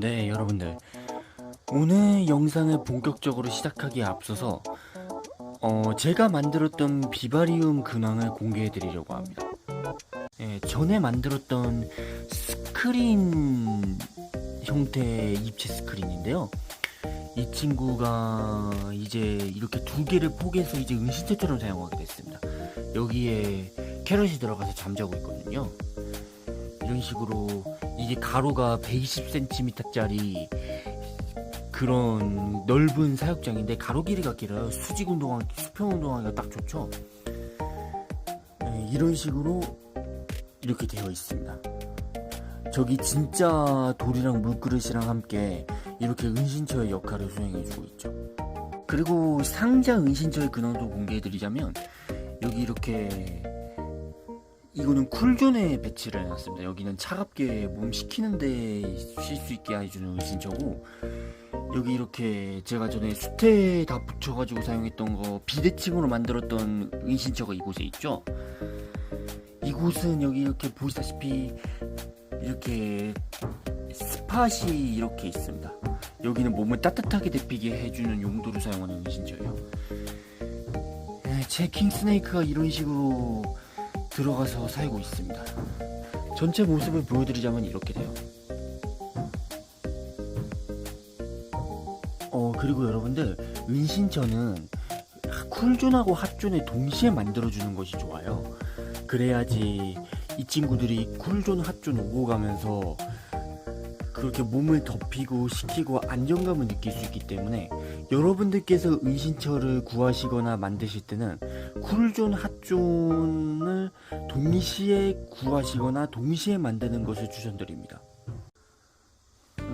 네, 여러분들. 오늘 영상을 본격적으로 시작하기에 앞서서 어, 제가 만들었던 비바리움 근황을 공개해 드리려고 합니다. 예, 전에 만들었던 스크린 형태의 입체 스크린인데요. 이 친구가 이제 이렇게 두 개를 포개서 이제 은신처처럼 사용하게 됐습니다. 여기에 캐럿이 들어가서 잠자고 있거든요. 이런 식으로 이게 가로가 120cm짜리 그런 넓은 사육장인데 가로 길이가 길어요. 수직 운동하기, 수평 운동하기가 딱 좋죠. 네, 이런 식으로 이렇게 되어 있습니다. 저기 진짜 돌이랑 물그릇이랑 함께 이렇게 은신처의 역할을 수행해주고 있죠. 그리고 상자 은신처의 근황도 공개해드리자면 여기 이렇게 이거는 쿨존에 배치를 해놨습니다. 여기는 차갑게 몸 식히는데 쉴 수 있게 해주는 은신처고 여기 이렇게 제가 전에 수태 다 붙여가지고 사용했던 거 비대칭으로 만들었던 은신처가 이곳에 있죠. 이곳은 여기 이렇게 보시다시피 이렇게 스팟이 이렇게 있습니다. 여기는 몸을 따뜻하게 데피게 해주는 용도로 사용하는 은신처예요. 네, 제 킹스네이크가 이런 식으로 들어가서 살고 있습니다. 전체 모습을 보여드리자면 이렇게 돼요. 어 그리고 여러분들 은신처는 쿨존하고 핫존을 동시에 만들어주는 것이 좋아요. 그래야지 이 친구들이 쿨존, 핫존 오고 가면서 그렇게 몸을 덮이고 식히고 안정감을 느낄 수 있기 때문에 여러분들께서 은신처를 구하시거나 만드실 때는 쿨존, 핫존을 동시에 구하시거나 동시에 만드는 것을 추천드립니다.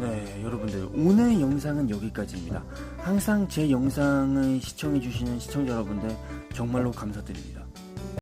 네, 여러분들 오늘 영상은 여기까지입니다. 항상 제 영상을 시청해주시는 시청자 여러분들 정말로 감사드립니다.